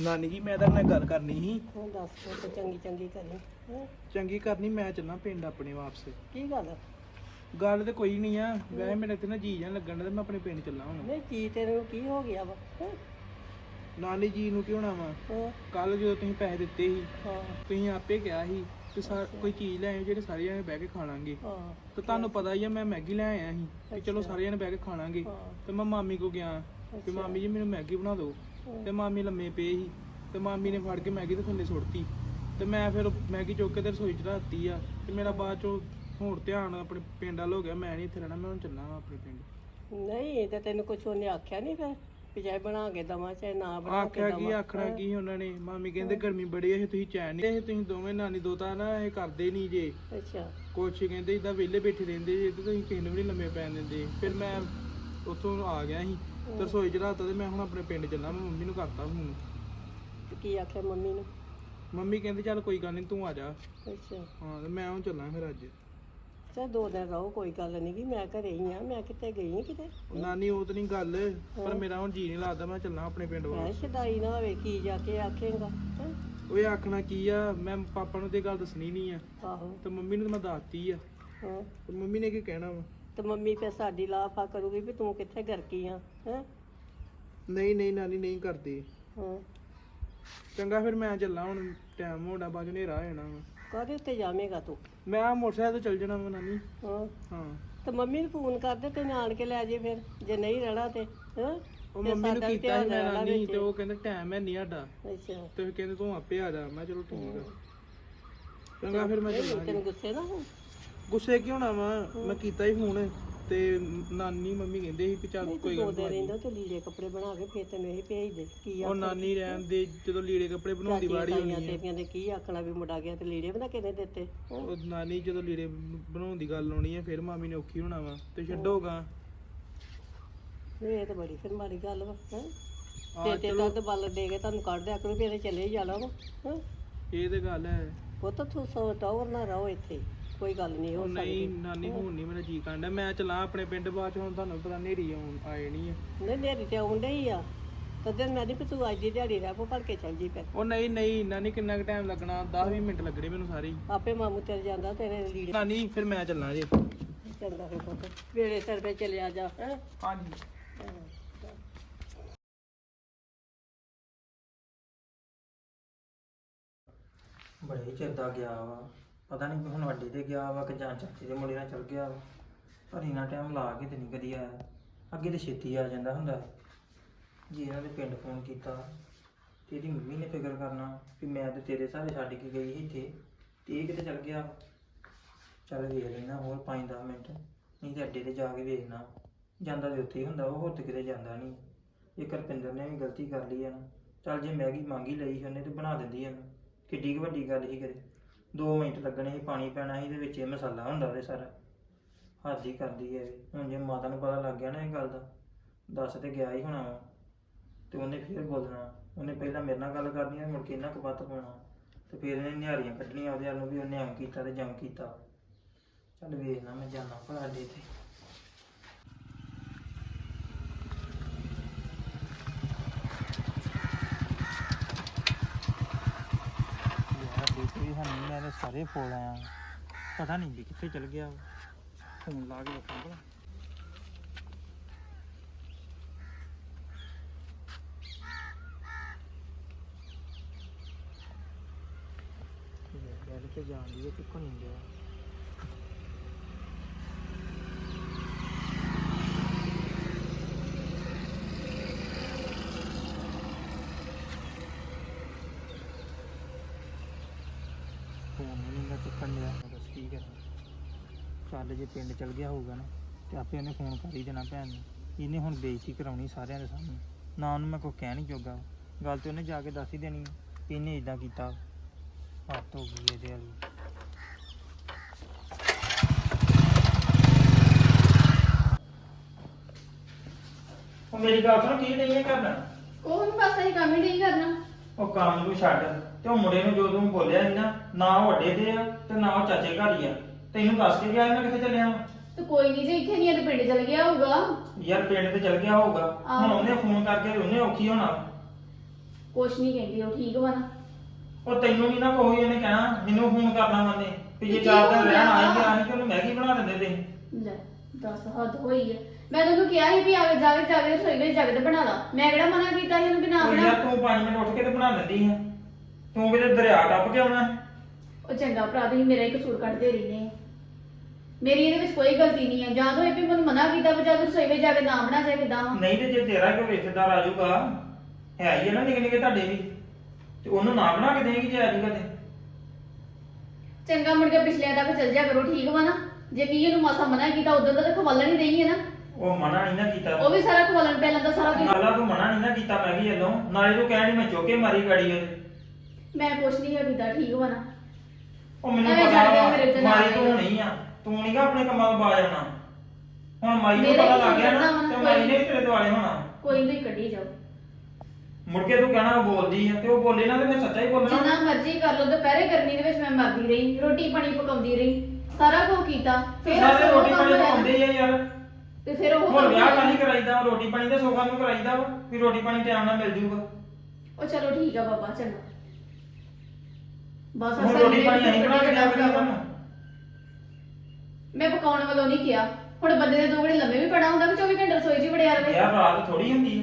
ਨਾਨੀ ਜੀ ਮੈਂ ਤੁਹਾਡੇ ਨਾਲ ਗੱਲ ਕਰਨੀ ਸੀ। ਹੁਣ ਦੱਸ ਪੁੱਤ ਚੰਗੀ ਚੰਗੀ ਕਰੀ ਹੈਂ? ਚੰਗੀ ਕਰਨੀ ਮੈਂ ਚੱਲਾਂ ਪਿੰਡ ਆਪਣੇ ਵਾਪਸ। ਕੀ ਗੱਲ? ਤੇ ਕੋਈ ਨਹੀਂ ਆ। ਵੈਸੇ ਮੇਰੇ ਤੇ ਨਾ ਜੀ ਜਾਣ ਲੱਗਣ ਤੇ ਮੈਂ ਆਪਣੇ ਪਿੰਡ ਚੱਲਾਂ ਹੁਣ। ਨਹੀਂ ਕੀ ਤੇਰੇ ਨੂੰ ਕੀ ਹੋ ਗਿਆ ਵਾ ਹੈਂ? ਨਾਨੀ ਜੀ ਨੂੰ ਕੀ ਹੋਣਾ ਵਾ? ਹਾਂ। ਕੱਲ ਜਦੋਂ ਤੁਸੀਂ ਪੈਸੇ ਦਿੱਤੇ ਸੀ ਹਾਂ। ਤੁਸੀਂ ਆਪੇ ਕਿਹਾ ਸੀ ਕਿ ਸਾ- ਕੋਈ ਚੀਜ਼ ਲੈ ਆਇਓ ਜਿਹੜੇ ਸਾਰੇ ਜਣੇ ਬਹਿ ਕੇ ਖਾ ਲਾਂਗੇ। ਹਾਂ। ਤੇ ਤੁਹਾਨੂੰ ਪਤਾ ਹੀ ਆ ਮੈਂ ਮੈਗੀ ਲੈ ਆਇਆ ਸੀ ਕਿ ਚਲੋ। ਸਾਰੇ ਜਣੇ ਬਹਿ ਕੇ ਖਾ ਲਾਂਗੇ। ਹਾਂ। ਤੇ ਮੈਂ ਮਾਮੀ ਕੋ ਗਿਆ ਕਿ। ਮਾਮੀ ਜੀ ਮੈਨੂੰ ਮੈਗੀ ਬਣਾ ਦਿਓ। ਤੇ ਮਾਮੀ ਲੰਮੇ ਪਏ ਸੀ। ਤੇ ਮਾਮੀ ਨੇ ਫੜ ਕੇ ਮੈਗੀ ਤੇ ਥੱਲੇ ਸੁੱਟਤੀ। ਤੇ ਮੈਂ ਫਿਰ ਮੈਗੀ ਚੁੱਕ ਕੇ ਤੇ ਰਸੋਈ 'ਚ ਰੱਖਤੀ ਆ। ਤੇ ਮੇਰਾ ਬਾਅਦ ਚੋਂ ਹੋਰ ਧਿਆਨ ਆਪਣੇ ਪਿੰਡ ਵੱਲ ਹੋ ਗਿਆ। ਮੈਂ ਨਹੀਂ ਇੱਥੇ ਰਹਿਣਾ ਮੈਂ ਹੁਣ ਚੱਲਾਂ ਵਾਂ ਆਪਣੇ ਪਿੰਡ। ਨਹੀਂ ਤੇ ਤੈਨੂੰ ਕੁਛ ਉਹਨੇ ਆਖਿਆ ਨਹੀਂ ਫਿਰ ਵੀ ਚਾਹੇ ਬਣਾ ਕੇ ਦਵਾਂ ਚਾਹੇ ਨਾ ਬਣਾ ਕੇ ਆਖਿਆ ਕੀ ਦਵਾਂ। ਆਖਣਾ ਕੀ ਉਹਨਾਂ ਨੇ? ਮਾਮੀ ਕਹਿੰਦੇ ਗਰਮੀ ਬੜੀ ਹੈ ਤੁਸੀਂ ਚੈਨ ਨਹੀਂ ਇਹ ਤੁਸੀਂ ਦੋਵੇਂ ਨਾਨੀ ਦੋਤਾ ਨਾ ਇਹ ਕਰਦੇ ਨਹੀਂ ਜੇ। ਅੱਛਾ। ਕੁਛ ਕਹਿੰਦੇ ਇਦਾਂ ਵਿਹਲੇ ਬੈਠੇ ਰਹਿੰਦੇ ਜੇ ਤੇ ਤੁਸੀਂ ਕਿਸੇ ਨੂੰ ਵੀ ਨਹੀਂ ਲੰਮੇ ਪੈਣ ਦਿੰਦੇ। ਫਿਰ ਮੈਂ ਉੱਥੋਂ ਆ ਗਿਆ ਸੀ। ਤੇ ਰਸੋਈ 'ਚ ਰਾਤ ਤੇ ਮੈਂ ਹੁਣ ਆਪਣੇ ਪਿੰਡ ਚੱਲਾਂ ਮੈਂ ਮੰਮੀ ਨੂੰ ਕਰਤਾ ਫੋਨ ਤੇ ਕੀ ਆਖਿਆ ਮੰਮੀ ਨੂੰ? ਮੰਮੀ ਕਹਿੰਦੀ ਚੱਲ ਕੋਈ ਗੱਲ ਨਹੀਂ ਤੂੰ ਆ ਜਾ। ਅੱਛਾ। ਹਾਂ ਤੇ ਮੈਂ ਹੁਣ ਚੱਲਾਂ ਫਿਰ ਅੱਜ। ਚਾ ਦੋ ਦਿਨ ਰਹੋ ਕੋਈ ਗੱਲ ਨਹੀਂ ਗੀ ਮੈਂ ਘਰੇ ਹੀ ਆ ਮੈਂ ਕਿਤੇ ਗਈ ਆਂ ਕਿਤੇ? ਨਾਨੀ ਉਹ ਤਾਂ ਨਹੀਂ ਗੱਲ ਪਰ ਮੇਰਾ ਹੁਣ ਜੀ ਨਹੀਂ ਲੱਗਦਾ ਮੈਂ ਚੱਲਾਂ ਆਪਣੇ ਪਿੰਡ ਵੱਲ। ਮੈਂ ਸ਼ਦਾਈ ਨਾ ਹੋਵੇ ਕੀ ਜਾ ਕੇ ਆਖੇਗਾ ਹੈਂ? ਓਏ ਆਖਣਾ ਕੀ ਆ ਮੈਂ ਪਾਪਾ ਨੂੰ ਤੇ ਇਹ ਗੱਲ ਦੱਸਣੀ ਨਹੀਂ ਆ। ਆਹੋ। ਤੇ ਮੰਮੀ ਨੂੰ ਤਾਂ ਮੈਂ ਦੱਸਤੀ ਆ। ਹਾਂ। ਤੇ ਮੰਮੀ ਨੇ ਕੀ ਕਹਿਣਾ ਵਾ? ਤੇ ਮੰਮੀ ਫਿਰ ਸਾਡੀ ਲਾਫਾ ਕਰੂਗੀ ਵੀ ਤੂੰ ਕਿੱਥੇ ਗਰਕੀ ਆ। ਹੈ? ਨਹੀਂ ਨਹੀਂ ਨਾਨੀ ਨਹੀਂ ਕਰਦੀ। ਹਾਂ। ਚੰਗਾ ਫਿਰ ਮੈਂ ਚੱਲਾਂ ਹੁਣ ਟਾਈਮ ਹੋਣਾ ਬਾਅਦ ਹਨੇਰਾ ਹੋ ਜਾਣਾ ਵਾ। ਕਾਹਦੇ ਉੱਤੇ ਜਾਵੇਂਗਾ ਤੂੰ? ਮੈਂ ਆ ਮੋਟਰਸਾਈਕਲ ਤੇ ਚੱਲ ਜਾਣਾ ਵਾ ਨਾਨੀ। ਹਾਂ। ਹਾਂ। ਤੇ ਮੰਮੀ ਨੂੰ ਫੋਨ ਕਰ ਦੇ ਤੇ ਆਣ ਕੇ ਲੈ ਜੇ ਫਿਰ ਜੇ ਨਹੀਂ ਰਹਿਣਾ ਤੇ ਹਾਂ? ਉਹ ਮੰਮੀ ਨੂੰ ਕੀਤਾ ਸੀ ਮੈਂ ਨਾਨੀ। ਤੇ ਉਹ ਕਹਿੰਦੇ ਟਾਈਮ ਹੈ ਨਹੀਂ ਸਾਡਾ। ਅੱਛਾ। ਤੇ ਫਿਰ ਕਹਿੰਦੇ ਤੂੰ ਆਪੇ ਆ ਜਾ ਮੈਂ ਚਲੋ ਠੀਕ ਆ। ਚੰਗਾ ਫਿਰ ਮੈਂ ਚੱਲਾਂ। ਤੈਨੂੰ ਗੁੱਸੇ ਨਾ ਹੋ ਗੁੱਸੇ ਕਿਉਂ ਹੋਣਾ ਵਾ? ਮੈਂ ਕੀਤਾ ਹੀ ਫੋਨ ਤੇ ਨਾਨੀ ਮੰਮੀ ਕਹਿੰਦੇ ਸੀ ਕਿ ਚੱਲ ਕੋਈ ਗੱਲ ਨਹੀਂ ਰਹਿੰਦਾ ਤੇ ਲੀੜੇ ਕੱਪੜੇ ਬਣਾ ਕੇ ਫਿਰ ਤੈਨੂੰ ਇਹ ਭੇਜ ਦੇ ਕੀ ਉਹ ਨਾਨੀ ਰਹਿਣ ਦੇ ਜਦੋਂ ਲੀੜੇ ਕੱਪੜੇ ਬਣਾਉਣ ਦੀ ਵਾਰੀ ਹੋਣੀ ਤੇਰੀਆਂ ਦੇ ਕੀ ਆਖਣਾ ਵੀ ਮੁੰਡਾ ਗਿਆ ਤੇ ਲੀੜੇ ਬਣਾ ਕੇ ਨਹੀਂ ਦਿੱਤੇ? ਹੈਂ? ਉਹ ਨਾਨੀ ਜਦੋਂ ਲੀੜੇ ਬਣਾਉਣ ਦੀ ਗੱਲ ਆਉਣੀ ਹੈ ਫਿਰ ਮਾਮੀ ਨੇ ਔਖੀ ਹੋਣਾ ਵਾ ਤੇ ਛੱਡੋਗਾ। ਇਹ ਤਾਂ ਬੜੀ ਫਿਰ ਮਾੜੀ ਗੱਲ ਵਾ ਹੈ? ਆ ਤੇ ਤੇ ਤਾਂ ਬੱਲ ਦੇ ਕੇ ਤੁਹਾਨੂੰ ਕੱਢ ਦਿਆ ਕਰੋ ਵੀ ਇਹਨੇ ਚਲੇ ਹੀ ਜਾਣਾ ਵਾ ਹੈਂ? ਇਹ ਤੇ ਗੱਲ ਹੈ। ਪੁੱਤ ਤੂੰ ਸੋ ਟੌਰ ਨਾ ਰਹੋ ਇੱਥੇ। ਕੋਈ ਗੱਲ ਨਹੀਂ ਹੋ ਉਹ ਨਹੀਂ ਸਕਦੀ ਨਾਨੀ ਹੁਣ ਨਹੀਂ ਮੇਰਾ ਜੀ ਕਾਂਡਾ ਮੈਂ ਚਲਾ ਆਪਣੇ ਪਿੰਡ ਬਾਅਦ ਚ ਹੁਣ ਤੁਹਾਨੂੰ ਪਤਾ ਨੇਰੀ ਆਉਣ ਆਏ ਨਹੀਂ ਹੈ ਨਹੀਂ ਨੇਰੀ ਤੇ ਆਉਂਦੇ ਹੀ ਆ। ਤਦੇ ਮੈਂ ਨਹੀਂ ਤੂੰ ਅੱਜ ਦੀ ਦਿਹਾੜੀ ਰਹਿ ਪੋ ਭੜ ਕੇ ਚੱਲ ਜੀ ਫਿਰ। ਉਹ ਨਹੀਂ ਨਹੀਂ ਨਾਨੀ ਕਿੰਨਾ ਕੁ ਟਾਈਮ ਲੱਗਣਾ? 10 20 ਮਿੰਟ ਲੱਗਣੇ ਮੈਨੂੰ ਸਾਰੀ ਆਪੇ ਮਾਮੂ ਤੇਰੇ ਜਾਂਦਾ ਤੇਰੇ ਲੀੜੇ। ਨਾਨੀ ਫਿਰ ਮੈਂ ਚੱਲਾਂ ਜੀ। ਚੰਗਾ ਫਿਰ ਪੁੱਤ। ਵੇਲੇ ਸਿਰ ਤੇ ਚਲਿਆ ਜਾ ਹੈ? ਹਾਂਜੀ। ਬੜੇ ਚਿਰ ਦਾ ਗਿਆ ਵਾ। ਪਤਾ ਨਹੀਂ ਹੁਣ ਵੱਡੇ ਤੇ ਗਿਆ ਵਾ ਕਿ ਜਾਂ ਚਾਚੇ ਦੇ ਮੁੰਡੇ ਨਾਲ ਚਲ ਗਿਆ ਵਾ। ਪਰ ਇੰਨਾ ਟਾਈਮ ਲਾ ਕੇ ਤੇ ਨਹੀਂ ਕਦੀ ਆਇਆ। ਅੱਗੇ ਤੇ ਛੇਤੀ ਆ ਜਾਂਦਾ ਹੁੰਦਾ। ਸੀ। ਜੇ ਇਹਨਾਂ ਦੇ ਪਿੰਡ ਫੋਨ ਕੀਤਾ, ਤੇ ਇਹਦੀ ਮੰਮੀ ਨੇ ਫਿਕਰ ਕਰਨਾ ਕਿ ਮੈਂ ਤੇ ਤੇਰੇ ਸਾਰੇ ਛੱਡ ਕੇ ਗਈ ਸੀ ਇੱਥੇ, ਤੇ ਇਹ ਕਿਤੇ ਚਲ ਗਿਆ ਚੱਲ ਵੇਖ ਲੈਣਾ ਹੋਰ 5-10 ਮਿੰਟ, ਨਹੀਂ ਤੇ ਅੱਡੇ ਤੇ ਜਾ ਕੇ ਵੇਖਣਾ। ਜਾਂਦਾ ਤੇ ਉੱਥੇ ਹੀ ਹੁੰਦਾ, ਉਹ ਹੋਰ ਤੇ ਕਿਤੇ ਜਾਂਦਾ ਨਹੀਂ ਇਹ ਕਰਪਿੰਦਰ ਨੇ ਵੀ ਗਲਤੀ ਕਰ ਲਈ ਆ ਨਾ। ਚੱਲ ਜੇ ਮੈਗੀ ਮੰਗੀ ਲਈ ਸੀ ਉਹਨੇ ਤੇ ਬਣਾ ਦਿੰਦੀ ਇਹਨੂੰ ਕਿੱਡੀ ਕੁ ਵੱਡੀ ਗੱਲ ਸੀ ਕਰੇ 2 ਮਿੰਟ ਲੱਗਣੇ ਸੀ, ਪਾਣੀ ਪੈਣਾ ਸੀ ਤੇ ਵਿੱਚ ਇਹ ਮਸਾਲਾ ਹੁੰਦਾ ਉਹਦੇ ਸਾਰਾ। ਹੱਦ ਹੀ ਕਰਦੀ ਹੈ ਇਹ। ਹੁਣ ਜੇ ਮਾਤਾ ਨੂੰ ਪਤਾ ਲੱਗ ਗਿਆ ਨਾ ਇਹ ਗੱਲ ਦਾ, ਦੱਸ ਤੇ ਗਿਆ ਹੀ ਹੋਣਾ ਵਾ। ਤੇ ਉਹਨੇ ਫਿਰ ਬੋਲਣਾ, ਉਹਨੇ ਪਹਿਲਾਂ ਮੇਰੇ ਨਾਲ ਗੱਲ ਕਰਨੀ ਹੈ ਮੁੜ ਕੇ ਇਹਨਾਂ ਕਪੱਤ ਪਾਉਣਾ। ਤੇ ਫਿਰ ਇਹਨੇ ਨਿਹਾਰੀਆਂ ਕੱਢਣੀਆਂ, ਉਹਦੇ ਵੱਲ ਨੂੰ ਵੀ ਉਹਨੇ ਐਂ ਕੀਤਾ ਤੇ ਜਮ ਕੀਤਾ। ਚੱਲ ਵੇਖਣਾ ਮੈਂ ਜਾਣਾ ਭਲਾ ਅੱਡੇ ਤੇ ਯਾਰ ਦੇਖੋ ਵੀ ਹਨੀ ਮੈਂ ਤਾਂ ਸਾਰੇ ਫੋਲ ਆਇਆ ਪਤਾ ਨਹੀਂ ਵੀ ਕਿੱਥੇ ਚਲ ਗਿਆ। ਫੋਨ ਲਾ ਕੇ ਰੱਖਾਂ ਭਲਾ। ਤੇ ਜਾਂਦੀ ਹੈ ਕਿੱਕੋ ਨਹੀਂ ਗਿਆ ਫੋਨ ਨਹੀਂ ਗਾ ਬਸ ਕੀ ਕਰਾਂ ਚੱਲ ਜੇ ਪਿੰਡ ਚਲ ਗਿਆ ਹੋਊਗਾ ਨਾ, ਤੇ ਆਪੇ ਉਹਨੇ ਫੋਨ ਕਰ ਹੀ ਦੇਣਾ ਭੈਣ ਨੂੰ। ਇਹਨੇ ਹੁਣ ਬੇਇੱਜ਼ਤੀ ਕਰਾਉਣੀ ਸਾਰਿਆਂ ਦੇ ਸਾਹਮਣੇ। ਨਾ ਉਹਨੂੰ ਮੈਂ ਕੋਈ ਕਹਿ ਨਹੀਂ ਜੋਗਾ। ਗੱਲ ਤੇ ਉਹਨੇ ਜਾ ਕੇ ਦੱਸ ਹੀ ਦੇਣੀ ਆ। ਇਹਨੇ ਇਦਾਂ ਕੀਤਾ। ਹੱਥ ਹੋ ਗਈ ਇਹਦੇ ਵਾਲੀ। ਉਹ ਮੇਰੀ ਗੱਲ ਸੁਣ, ਕੀ ਨਹੀਂ ਕਰਨਾ? ਉਹ ਬਸ ਅਸੀਂ ਕੰਮ ਹੀ ਨਹੀਂ ਕਰਨਾ। ਉਹ ਕੰਮ ਨੂੰ ਛੱਡ। ਤੇ ਉਹ ਮੁੰਡੇ ਨੂੰ ਜੋ ਤੂੰ ਬੋਲਿਆ ਸੀ ਨਾ ਨਾ ਉਹ ਵੱਡੇ ਤੇ ਆ ਤੇ ਨਾ ਉਹ ਚਾਚੇ ਘਰ ਹੀ ਆ। ਤੈਨੂੰ ਦੱਸ ਕੇ ਗਿਆ ਸੀ ਮੈਂ ਕਿੱਥੇ ਚੱਲਿਆ ਵਾਂ। ਤੇ ਕੋਈ ਨਹੀਂ ਜੇ ਇੱਥੇ ਨਹੀਂ ਆ ਤੇ ਪਿੰਡ ਚਲ ਗਿਆ ਹੋਊਗਾ। ਯਾਰ ਪਿੰਡ ਤੇ ਚੱਲ ਗਿਆ ਹੋਊਗਾ। ਹੁਣ। ਉਹਨੇ ਫੋਨ ਕਰਕੇ ਤੇ ਉਹਨੇ ਔਖੀ ਹੋਣਾ। ਕੁਛ ਨਹੀਂ ਕਹਿੰਦੀ ਉਹ ਠੀਕ ਵਾ ਨਾ। ਉਹ ਤੈਨੂੰ ਨਹੀਂ ਨਾ ਕੋਈ ਉਹਨੇ ਕਹਿਣਾ ਮੈਨੂੰ ਫੋਨ ਕਰਨਾ ਮੰਨੇ ਵੀ ਜੇ ਕੀ ਚਾਰ ਦਿਨ ਹੋ ਰਹਿਣ ਗਿਆ? ਆਈ ਗਿਆ ਕਿ ਉਹਨੂੰ ਮੈਗੀ ਬਣਾ ਦਿੰਦੇ ਤੇ। ਲੈ ਦੱਸ ਹੱਦ ਹੋਈ ਹੈ ਮੈਂ ਤੈਨੂੰ ਕਿਹਾ ਸੀ ਵੀ ਆਵੇ ਜਾਵੇ ਜਾਵੇ ਰਸੋਈ ਵਿੱਚ ਜਾ ਕੇ ਤੇ ਬਣਾ ਲਾ। ਮੈਂ ਕਿਹੜਾ ਮਨਾ ਕੀਤਾ ਸੀ ਉਹਨੂੰ ਵੀ ਨਾ ਉਹ ਬਣਾ? ਯਾਰ ਤੂੰ 5 ਮਿੰਟ ਉੱਠ ਕੇ ਤੇ ਬਣਾ ਦਿੰਦੀ ਆ। ਤੂੰ ਕਿਤੇ ਦਰਿਆ ਟੱਪ ਕੇ ਆਉਣਾ। ਉਹ ਚੰਗਾ ਭਰਾ ਤੁਸੀਂ ਮੇਰਾ ਹੀ ਕਸੂਰ ਕੱਢਦੇ ਰਹਿੰਦੇ ਆ ਮੇਰੀ ਇਹਦੇ ਵਿੱਚ ਕੋਈ ਗਲਤੀ ਨਹੀਂ ਹੈ ਜਾਂ ਤਾਂ ਇਹ ਵੀ ਮੈਨੂੰ ਮਨਾ ਕੀਤਾ ਵੀ ਜਾ ਤੂੰ ਰਸੋਈ ਵਿੱਚ ਜਾ ਕੇ ਨਾ ਬਣਾ ਜਾ ਕਿਦਾਂ। ਨਹੀਂ ਤੇ ਜੇ ਤੇਰਾ ਕੋਈ ਰਿਸ਼ਤੇਦਾਰ ਆ ਜਾਊਗਾ ਹੈ ਹੀ ਆ ਨਾ ਨਿੱਕੇ ਨਿੱਕੇ ਤੁਹਾਡੇ ਵੀ। ਤੇ ਉਹਨੂੰ ਨਾ ਬਣਾ ਕੇ ਦੇਗੀ ਜੇ ਆ ਜਾਊਗਾ ਤੇ। ਚੰਗਾ ਮੁੜ ਕੇ ਪਿਛਲੇ ਤੱਕ ਚੱਲ ਜਾ ਕਰੋ ਠੀਕ ਵਾ ਨਾ? ਜੇ ਕੀ ਇਹਨੂੰ ਮਾਸਾ ਮਨਾ ਕੀਤਾ ਉਦੋਂ ਦਾ ਤਾਂ ਖਵਾਲਣ ਹੀ ਰਹੀ ਹੈ ਨਾ। ਉਹ ਮਨਾ ਨਹੀਂ ਨਾ ਕੀਤਾ। ਉਹ ਵੀ ਸਾਰਾ ਖਵਾਲਣ ਪਹਿਲਾਂ ਦਾ ਸਾਰਾ ਕੁਝ। ਨਾਲਾ ਤੂੰ ਮਨਾ ਨਹੀਂ ਨਾ ਕੀਤਾ ਮੈਗੀ ਵੱਲੋਂ ਨਾਲੇ ਤੂੰ ਕਹਿਣੀ ਮੈਂ ਚੋਕੇ ਮਾਰੀ ਗਾੜੀ ਉਹਦੇ। ਮੈਂ ਕੁਛ ਨਹੀਂ ਹੈ ਕੀਤਾ ਠੀਕ ਵਾ ਨਾ। ਉਹ ਮੈਨੂੰ ਐਵੇਂ ਪਤਾ ਵਾ, ਮੇਰੇ ਉੱਤੇ ਨਾ ਮਾਰੀ ਤੂੰ। ਨਹੀਂ ਆ। ਤੂੰ ਨਹੀਂ ਗਾ ਆਪਣੇ ਕੰਮਾਂ ਤੋਂ ਬਾਜ ਆਉਣਾ। ਹੁਣ ਮਾਈ ਨੂੰ ਮੇਰੇ ਪਤਾ ਲੱਗ ਗਿਆ ਨਾ ਵਾ, ਤੇ ਮਾਈ ਨੇ ਵੀ ਤੇਰੇ ਦੁਆਲੇ ਹੋਣਾ। ਕੋਈ ਨਹੀਂ ਕੱਢੀ ਜਾਓ। ਮੁੜ ਕੇ ਤੂੰ ਕਹਿਣਾ ਉਹ ਬੋਲਦੀ ਆ ਤੇ ਉਹ ਬੋਲੇ ਨਾ ਤੇ ਮੈਂ ਸੱਚਾ ਹੀ ਬੋਲਣਾ। ਜਿੰਨਾ ਮਰਜ਼ੀ ਕਰ ਲਓ ਦੁਪਹਿਰੇ ਗਰਮੀ ਦੇ ਵਿੱਚ ਮੈਂ ਮਰਦੀ ਰਹੀ ਰੋਟੀ ਪਾਣੀ ਪਕਾਉਂਦੀ ਰਹੀ ਸਾਰਾ ਕੁਝ ਕੀਤਾ ਤੇ ਫਿਰ ਸਾਰੇ ਰੋਟੀ ਪਾਣੀ ਹੀ ਆ ਯਾਰ। ਤੇ ਫਿਰ ਉਹ ਹੁਣ ਵਿਆਹ। ਕਾਹਦੀ ਕਰਾਈਦਾ ਰੋਟੀ ਪਾਣੀ ਤਾਂ ਸੋਖਾ ਨੂੰ ਕਰਾਈਦਾ ਵਾ ਵੀ ਰੋਟੀ ਪਾਣੀ ਟਾਈਮ ਨਾਲ ਮਿਲ ਜੂਗਾ। ਉਹ ਚਲੋ ਠੀਕ ਆ ਬਾਬਾ ਚੰਗਾ। ਬਸ ਹੁਣ ਅਸਲ ਰੋਟੀ ਪਾਣੀ ਅਸੀਂ ਬਣਾ ਕੇ ਕਰੀਏ ਮੈਂ ਤੁਹਾਨੂੰ ਪਕਾਉਣ ਵੱਲੋਂ ਨਹੀਂ ਕਿਹਾ। ਹੁਣ ਬੰਦੇ ਦੋ ਘੜੇ ਲੰਮੇ ਵੀ ਪੜਾ ਹੁੰਦਾ ਕਿ 24 ਘੰਟੇ ਰਸੋਈ 'ਚ ਹੀ ਵੜਿਆ ਰਵੇ ਯਾਰ ਰਾਤ ਥੋੜੀ ਹੁੰਦੀ ਆ।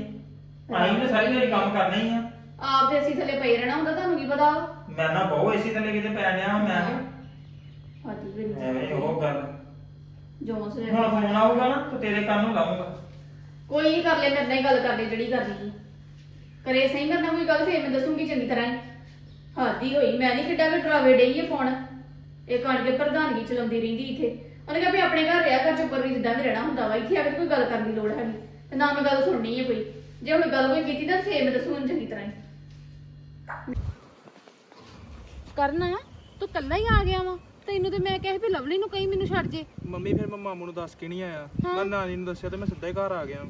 ਅਸੀਂ ਨੇ ਸਾਰੀ ਦਿਹਾੜੀ ਕੰਮ ਕਰਨਾ ਹੀ ਆ। ਆਪ ਤੇ ਅਸੀਂ ਥੱਲੇ ਪਈ ਰਹਿਣਾ ਹੁੰਦਾ ਤੁਹਾਨੂੰ ਕੀ ਪਤਾ? ਮੈਂ ਨਾ ਬਹੁ ਏਸੀ ਥੱਲੇ ਕਿਤੇ ਪੈ ਗਿਆ ਮੈਂ ਵੀ ਐਵੇਂ ਉਹ ਗੱਲ। ਜੋ ਸੇ ਹੁਣ ਫੋਨ ਆਊਗਾ ਨਾ ਤੇ ਤੇਰੇ ਕੰਨ ਨੂੰ ਲਾਉਂਗਾ ਕੋਈ ਨਹੀਂ ਕਰ ਲੈ ਮੇਰੇ ਨਾਲ ਹੀ ਗੱਲ ਕਰ ਲੈ ਜਿਹੜੀ ਕਰਨੀ ਸੀ। ਕਰੇ ਸਹੀ ਮੇਰੇ ਨਾਲ ਕੋਈ ਗੱਲ ਫੇਰ ਮੈਂ ਦੱਸੂਗੀ ਚੰਗੀ ਤਰ੍ਹਾਂ ਹੀ। ਹਾਦੀ ਹੋਈ ਮੈਂ ਨਹੀਂ ਕਿੱਡਾ ਕਿ ਡਰਾਵੇ ਡਈ ਇਹ ਫੋਨ। ਇਹ ਕਣ ਕੇ ਪ੍ਰਧਾਨਗੀ ਚਲਾਉਂਦੀ ਰਹਿੰਦੀ ਇੱਥੇ। ਉਹਨੇ ਕਿਹਾ ਵੀ ਆਪਣੇ ਘਰ ਰਿਹਾ ਕਰ ਚੁੱਪ ਵੀ ਜਿੱਦਾਂ ਵੀ ਰਹਿਣਾ ਹੁੰਦਾ ਵਾ ਇੱਥੇ ਆ ਕੇ ਕੋਈ ਗੱਲ ਕਰਨ ਦੀ ਲੋੜ ਹੈਗੀ। ਤੇ ਨਾ ਮੈਂ ਗੱਲ ਸੁਣਨੀ ਹੈ ਕੋਈ। ਜੇ ਹੁਣ ਗੱਲ ਕੋਈ ਕੀਤੀ ਤਾਂ ਫੇਰ ਮੈਂ ਦੱਸੂਗੀ ਚੰਗੀ ਤਰ੍ਹਾਂ ਹੀ। ਕਰਨਾ ਤੂੰ ਕੱਲਾ ਹੀ ਆ ਗਿਆ ਵਾ? ਤੈਨੂੰ ਤੇ ਮੈਂ ਕਿਹਾ ਸੀ ਵੀ ਲਵਲੀ ਨੂੰ ਕਹੀਂ ਮੈਨੂੰ ਛੱਡ ਜੇ। ਮੰਮੀ ਫਿਰ ਮੈਂ ਮਾਮੂ ਨੂੰ ਦੱਸ ਕੇ ਨਹੀਂ ਆਇਆ। ਮੈਂ ਨਾਨੀ ਨੂੰ ਦੱਸਿਆ ਤੇ ਮੈਂ ਸਿੱਧਾ ਹੀ ਘਰ ਆ ਗਿਆ।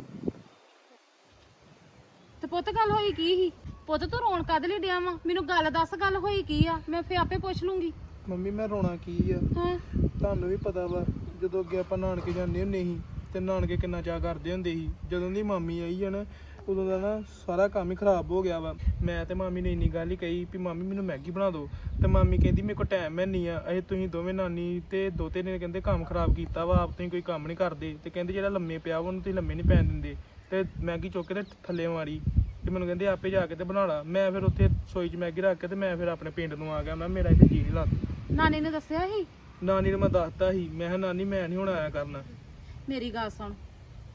ਤੇ ਪੁੱਤ ਗੱਲ ਹੋਈ ਕੀ ਸੀ? ਪੁੱਤ ਤੂੰ ਰੋਣ ਕਦ ਲਈ ਡਿਆ ਵਾ? ਮੈਨੂੰ ਗੱਲ ਦੱਸ ਗੱਲ ਹੋਈ ਕੀ ਆ? ਮੈਂ ਫੇ ਆਪੇ ਪੁੱਛ ਲੂੰਗੀ। ਮੰਮੀ ਮੈਂ ਰੋਣਾ ਕੀ ਆ? ਹਾਂ। ਤੁਹਾਨੂੰ ਵੀ ਪਤਾ ਵਾ ਜਦੋਂ ਅੱਗੇ ਆਪਾਂ ਨਾਨਕੇ ਜਾਂਦੇ ਹੁੰਦੇ ਸੀ ਤੇ ਨਾਨਕੇ ਕਿੰਨਾ ਚਾਹ ਕਰਦੇ ਹੁੰਦੇ ਸੀ। ਜਦੋਂ ਦੀ ਮਾਮੀ ਆਈ ਆ ਨਾ ਉਦੋਂ ਦਾ ਨਾ ਸਾਰਾ ਕੰਮ ਹੀ ਖਰਾਬ ਹੋ ਗਿਆ ਵਾ। ਮੈਂ ਤੇ ਮਾਮੀ ਨੇ ਇੰਨੀ ਗੱਲ ਹੀ ਕਹੀ ਵੀ ਮਾਮੀ ਮੈਨੂੰ ਮੈਗੀ ਬਣਾ ਦਿਓ। ਤੇ ਮਾਮੀ ਕਹਿੰਦੀ ਮੇਰੇ ਕੋਲ ਟਾਈਮ ਹੈ ਨਹੀਂ ਆ ਇਹ ਤੁਸੀਂ ਦੋਵੇਂ ਨਾਨੀ ਤੇ ਦੋਤੇ ਨੇ ਕਹਿੰਦੇ ਕੰਮ ਖਰਾਬ ਕੀਤਾ ਵਾ ਆਪ ਤੁਸੀਂ ਕੋਈ ਕੰਮ ਨਹੀਂ ਕਰਦੇ। ਤੇ ਕਹਿੰਦੇ ਜਿਹੜਾ ਲੰਮੇ ਪਿਆ ਵਾ ਉਹਨੂੰ ਤੁਸੀਂ ਲੰਮੇ ਨਹੀਂ ਪੈਣ ਦਿੰਦੇ। ਤੇ ਮੈਗੀ ਚੁੱਕ ਕੇ ਤੇ ਥੱਲੇ ਮਾਰੀ। ਤੇ ਮੈਨੂੰ ਕਹਿੰਦੇ ਆਪੇ ਜਾ ਕੇ ਤੇ ਬਣਾ ਲਾ। ਮੈਂ ਫਿਰ ਉੱਥੇ ਸੋਈ 'ਚ ਮੈਗੀ ਰੱਖ ਕੇ ਤੇ ਮੈਂ ਫਿਰ ਆਪਣੇ ਪਿੰਡ ਨੂੰ ਆ ਗਿਆ। ਮੈਂ ਮੇਰਾ ਇੱਥੇ ਜੀ ਨਹੀਂ ਲੱਗਦਾ ਨਾਨੀ ਨੇ ਦੱਸਿਆ ਸੀ? ਨਾਨੀ ਨੂੰ ਮੈਂ ਦੱਸਤਾ ਸੀ। ਮੈਂ ਕਿਹਾ ਨਾਨੀ ਮੈਂ ਨਹੀਂ ਹੁਣ ਆਇਆ ਕਰਨਾ। ਮੇਰੀ ਗੱਲ ਸੁਣ।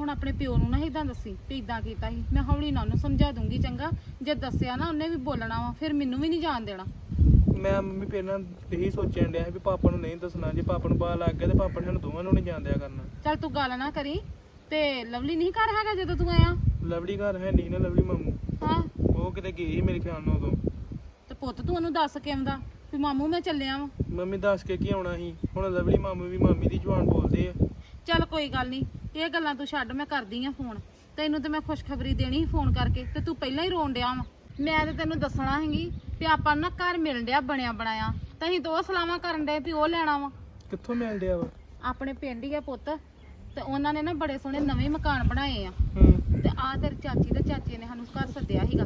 ਹੁਣ ਆਪਣੇ ਪਿਓ ਨੂੰ ਨਾ ਇਦਾਂ ਦੱਸੀ ਵੀ ਇਦਾਂ ਕੀਤਾ ਸੀ। ਮੈਂ ਹੌਲੀ ਨਾਲ ਉਹਨੂੰ ਸਮਝਾ ਦੂੰਗੀ ਚੰਗਾ। ਜੇ ਦੱਸਿਆ ਨਾ ਉਹਨੇ ਵੀ ਬੋਲਣਾ ਵਾ ਫਿਰ ਮੈਨੂੰ ਵੀ ਨਹੀਂ ਜਾਣ ਦੇਣਾ। ਮੈਂ ਮੰਮੀ ਪਹਿਲਾਂ ਇਹੀ ਸੋਚਣ ਡਿਆ ਸੀ ਵੀ ਪਾਪਾ ਨੂੰ ਨਹੀਂ ਦੱਸਣਾ। ਜੇ ਪਾਪਾ ਨੂੰ ਪਤਾ ਲੱਗ ਗਿਆ ਤੇ ਪਾਪਾ ਨੇ ਸਾਨੂੰ ਦੋਵਾਂ ਨੂੰ ਨਹੀਂ ਜਾਣ ਦਿਆ ਕਰਨਾ। ਚੱਲ ਤੂੰ ਗੱਲ ਨਾ ਕਰੀ ਤੇ ਲਵਲੀ ਨਹੀਂ ਘਰ ਹੈਗਾ ਜਦੋਂ ਤੂੰ ਆਇਆ? ਲਵਲੀ ਘਰ ਹੈ ਨਹੀਂ ਨਾ ਲਵਲੀ ਮਾਮੂ। ਹਾਂ। ਉਹ ਕਿਤੇ ਸੀ ਮੇਰੇ ਖਿਆਲ ਨਾਲ ਉਦੋਂ। ਤੇ ਪੁੱਤ ਤੂੰ ਉਹਨੂੰ ਦੱਸ ਕੇ ਆਉਂਦਾ ਵੀ ਮਾਮੂ ਮੈਂ ਚੱਲਿਆ ਵਾਂ। ਮੰਮੀ ਦੱਸ ਕੇ ਕੀ ਆਉਣਾ ਸੀ? ਹੁਣ ਲਵਲੀ ਮਾਮੂ ਵੀ ਮਾਮੀ ਦੀ ਜ਼ੁਬਾਨ ਬੋਲਦੇ ਆ। ਚੱਲ ਕੋਈ ਗੱਲ ਨਹੀਂ ਇਹ ਗੱਲਾਂ ਤੂੰ ਛੱਡ ਮੈਂ ਕਰਦੀ ਆ ਫੋਨ। ਤੈਨੂੰ ਤੇ ਮੈਂ ਖੁਸ਼ਖਬਰੀ ਦੇਣੀ ਸੀ ਫੋਨ ਕਰਕੇ ਤੇ ਤੂੰ ਪਹਿਲਾਂ ਹੀ ਰੋਣ ਡਿਆ ਵਾ। ਮੈਂ ਤੇ ਤੈਨੂੰ ਦੱਸਣਾ ਹੈਗੀ ਵੀ ਆਪਾਂ ਨੂੰ ਘਰ ਮਿਲਣ ਡਿਆ ਬਣਿਆ ਬਣਾਇਆ। ਤਾਂ ਅਸੀਂ ਦੋ ਸਲਾਵਾਂ ਕਰਨ ਡਏ ਵੀ ਉਹ ਲੈਣਾ ਵਾ। ਕਿੱਥੋਂ ਮਿਲ ਡਿਆ ਵਾ? ਆਪਣੇ ਪਿੰਡ ਹੀ ਆ ਪੁੱਤ। ਤੇ ਉਹਨਾਂ ਨੇ ਨਾ ਬੜੇ ਸੋਹਣੇ ਨਵੇਂ ਮਕਾਨ ਬਣਾਏ ਆ। ਤੇ ਆ ਤੇਰੀ ਚਾਚੀ ਤੇ ਚਾਚੇ ਨੇ ਸਾਨੂੰ ਘਰ ਸੱਦਿਆ ਸੀਗਾ।